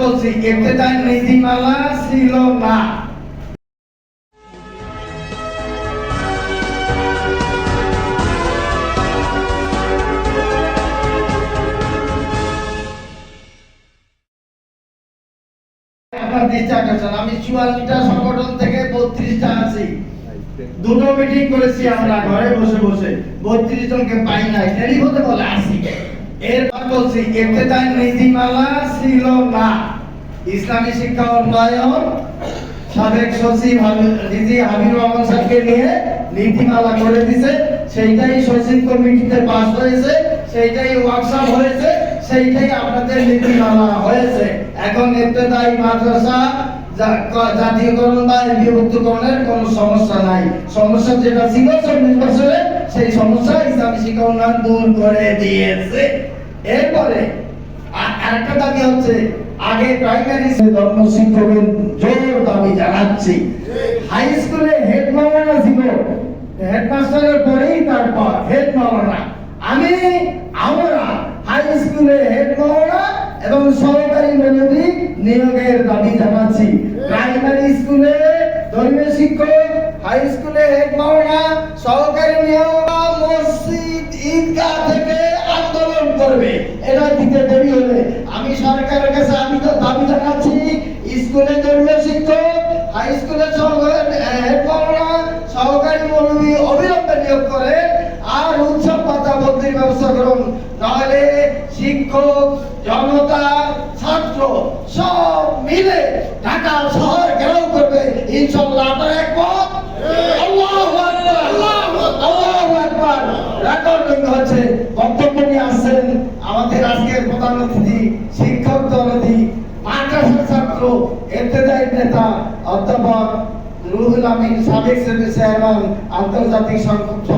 বলছি ইবতেদায়ী নীতিমালা ছিল না। আমি চুয়াল্লিশটা সংগঠন থেকে বত্রিশটা আছি। দুটো মিটিং করেছি আমরা, ঘরে বসে বসে। বত্রিশ জনকে পাই নাই। হতে বলে আসি। এরপর বলছি ইবতেদায়ী নীতিমালা ছিল না। ইসলামী শিক্ষা উন্নয়ন সাবেক সচিব হাবি- হাবিব রহমান সাহেবকে নিয়ে নীতিমালা করে দিছে। সেইটাই সচিব কমিটিতে পাস হয়েছে, সেইটাই ওয়ার্কশপ হয়েছে, সেইটাই আপনাদের নীতিমালা হয়েছে। এখন ইবতেদায়ী মাদ্রাসা জাতীয়করণ বা বিভক্তকরণের কোনো সমস্যা নাই। সমস্যা যেটা ছিল চল্লিশ বছরে, সেই সমস্যা ইসলামী শিক্ষা উন্নয়ন দূর করে দিয়েছে। এরপরে আরেকটা দাবি হচ্ছে, আগে প্রাইমারি ধর্ম শিক্ষকের জোর দাবি জানাচ্ছি। হাই স্কুলে হেড মাওলানা ছিল। হেডমাস্টারের পরেই তারপর হেড মাওলানা আমি, আমরা হাই স্কুলে হেড মাওলানা এবং সরকারি মনোবী নিয়োগের দাবি জানাচ্ছি। প্রাইমারি স্কুলে ধর্মীয় শিক্ষক হাই স্কুলে হেড মাওলানা সহকারী নিয়োগ মসজিদ, ঈদগাহ করবে? এটা দিতে দেরি হলে। আমি সরকারের কাছে আমি তো দাবি জানাচ্ছি, স্কুলে ধর্মীয় শিক্ষক হাই স্কুলে সহকারী মৌলবী অবিলম্বে নিয়োগ করে আর উৎসব পাতা বদলির ব্যবস্থা করুন। নাহলে শিক্ষক, জনতা, ছাত্র সব মিলে ঢাকা শহর ঘেরাও করবে। ইনশাল্লাহ আপনারা একমত। আমাদের আজকের প্রধান অতিথি শিক্ষক দলতি মাদ্রাসা ছাত্র এতেদায়ী নেতা, অধ্যাপক রুহুল আমিন সাবেক চেয়ারম্যান, আন্তর্জাতিক সম্পর্ক